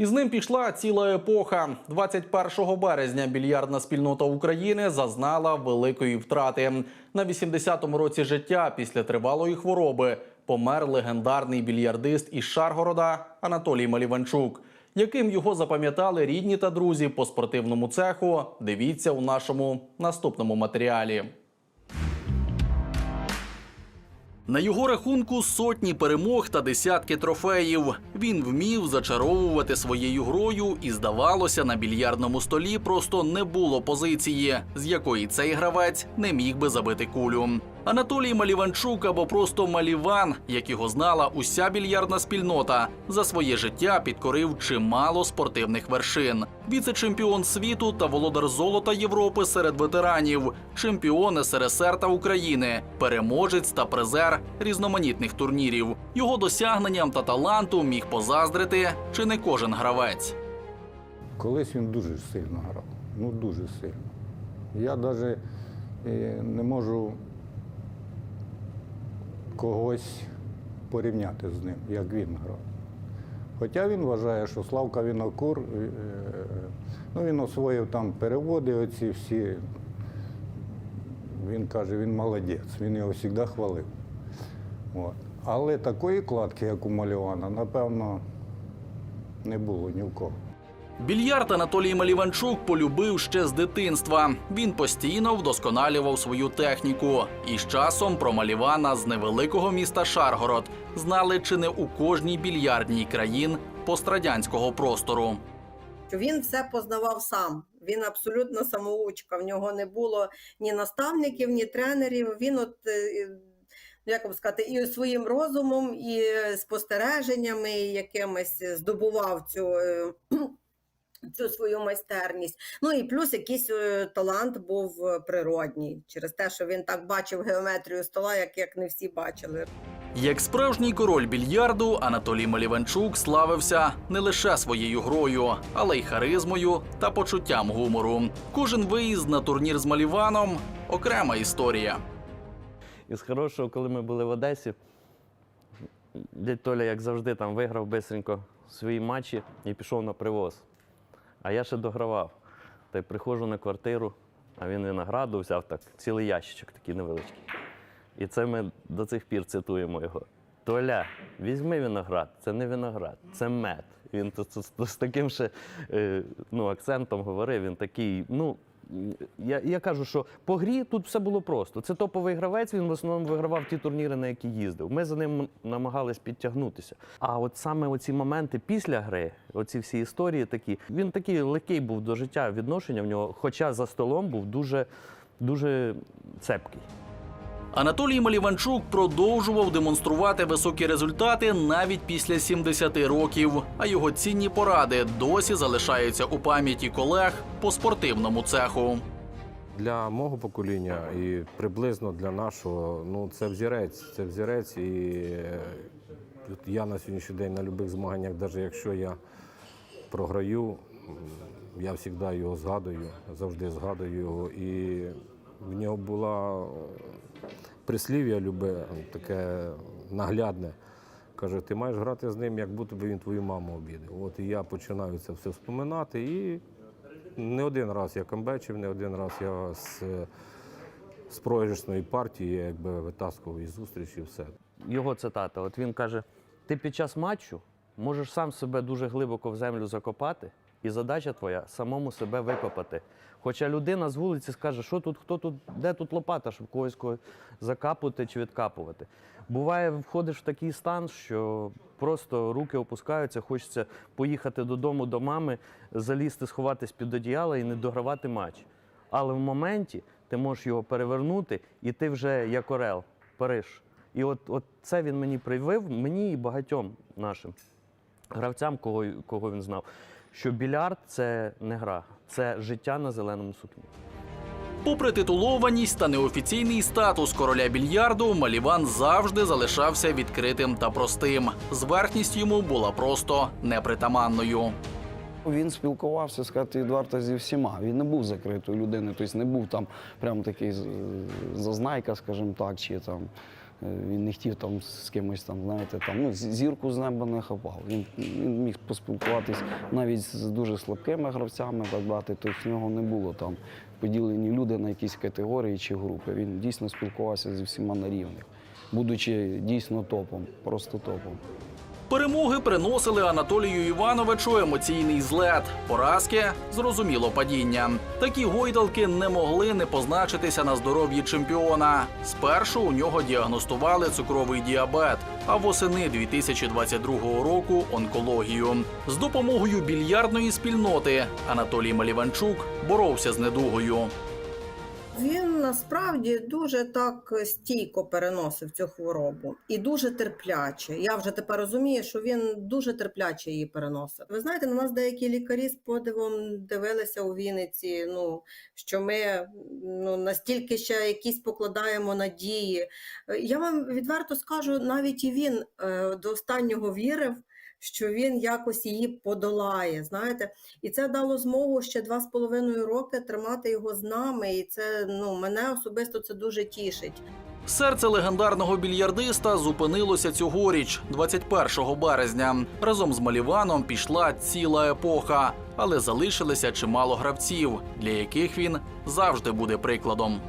Із ним пішла ціла епоха. 21 березня більярдна спільнота України зазнала великої втрати. На 80-му році життя після тривалої хвороби помер легендарний більярдист із Шаргорода Анатолій Маліванчук. Яким його запам'ятали рідні та друзі по спортивному цеху, дивіться у нашому наступному матеріалі. На його рахунку сотні перемог та десятки трофеїв. Він вмів зачаровувати своєю грою, і здавалося, на більярдному столі просто не було позиції, з якої цей гравець не міг би забити кулю. Анатолій Маліванчук або просто Маліван, як його знала уся більярдна спільнота, за своє життя підкорив чимало спортивних вершин. Віце-чемпіон світу та володар золота Європи серед ветеранів, чемпіон СРСР та України, переможець та призер різноманітних турнірів. Його досягненням та таланту міг позаздрити чи не кожен гравець. Колись він дуже сильно грав. Ну дуже сильно. Я навіть не можу когось порівняти з ним, як він грав. Хоча він вважає, що Славка Вінокур, е, е, ну він освоїв там переводи, оці всі. Він каже, він молодець, він його завжди хвалив. От. Але такої кладки, як у Малівана, напевно, не було ні в кого. Більярд Анатолій Маліванчук полюбив ще з дитинства. Він постійно вдосконалював свою техніку. І з часом про Малівана з невеликого міста Шаргород знали чи не у кожній більярдній країн пострадянського простору. він все познавав сам. Він абсолютно самоучка. В нього не було ні наставників, ні тренерів. Він от. е, Як вам сказати, і своїм розумом, і спостереженнями, і якимось здобував цю, е, цю свою майстерність. Ну і плюс якийсь е, талант був е, природній, через те, що він так бачив геометрію стола, як, як не всі бачили. Як справжній король більярду, Анатолій Маліванчук славився не лише своєю грою, але й харизмою та почуттям гумору. Кожен виїзд на турнір з Маліваном окрема історія. І з хорошого, коли ми були в Одесі, дядь Толя, як завжди, там виграв бистренько свої матчі і пішов на привоз. А я ще догравав. Та й приходжу на квартиру, а він винограду взяв так, цілий ящичок такий невеличкий. І це ми до цих пір цитуємо його. Толя, візьми виноград, це не виноград, це мед. Він то з таким ще е, ну, акцентом говорив, він такий, ну. Я, я кажу, що по грі тут все було просто. Це топовий гравець, він в основному вигравав ті турніри, на які їздив. Ми за ним намагались підтягнутися. А от саме оці моменти після гри, оці всі історії такі, він такий легкий був до життя відношення в нього, хоча за столом був дуже, дуже цепкий. Анатолій Маліванчук продовжував демонструвати високі результати навіть після 70 років, а його цінні поради досі залишаються у пам'яті колег по спортивному цеху. Для мого покоління і приблизно для нашого, ну це взірець. Це взірець. І е, я на сьогоднішній день на будь-яких змаганнях, навіть якщо я програю, я завжди його згадую, завжди згадую його. І в нього була прислів'я любе, таке наглядне. Каже, ти маєш грати з ним, як будто би він твою маму обідав. От і я починаю це все вспоминати. І не один раз я камбечив, не один раз я з, з програшної партії якби витаскував із зустрічі все. його цитата. От він каже: ти під час матчу можеш сам себе дуже глибоко в землю закопати, і задача твоя самому себе викопати. Хоча людина з вулиці скаже, що тут, хто тут, де тут лопата, щоб когось когось закапувати чи відкапувати. Буває, входиш в такий стан, що просто руки опускаються, хочеться поїхати додому до мами, залізти, сховатись під одіяло і не догравати матч. Але в моменті ти можеш його перевернути, і ти вже як орел, Париж. І от, от це він мені привив, мені і багатьом нашим гравцям, кого, кого він знав, що більярд це не гра, це життя на зеленому сукні. Попри титулованість та неофіційний статус короля більярду, Маліван завжди залишався відкритим та простим. Зверхність йому була просто непритаманною. Він спілкувався, сказати відверто, зі всіма. Він не був закритою людиною, тобто не був там прям такий зазнайка, скажімо так, чи там Він не хотів там з кимось там, знаєте, там, ну, зірку з неба не хапав. Він, він міг поспілкуватись навіть з дуже слабкими гравцями, так брати, тобто в нього не було там поділені люди на якісь категорії чи групи. Він дійсно спілкувався зі всіма на рівних, будучи дійсно топом, просто топом. Перемоги приносили Анатолію Івановичу емоційний злет, поразки зрозуміло падіння. Такі гойдалки не могли не позначитися на здоров'ї чемпіона. Спершу у нього діагностували цукровий діабет, а восени 2022 року онкологію. З допомогою більярдної спільноти Анатолій Маліванчук боровся з недугою. Він насправді дуже так стійко переносив цю хворобу і дуже терпляче. Я вже тепер розумію, що він дуже терпляче її переносив. Ви знаєте, на нас деякі лікарі з подивом дивилися у Вінниці. Ну що ми ну настільки ще якісь покладаємо надії. Я вам відверто скажу, навіть і він е, до останнього вірив. Що він якось її подолає, знаєте, і це дало змогу ще два з половиною роки тримати його з нами. І це ну мене особисто це дуже тішить. Серце легендарного більярдиста зупинилося цьогоріч, 21 березня. Разом з Маліваном пішла ціла епоха, але залишилося чимало гравців, для яких він завжди буде прикладом.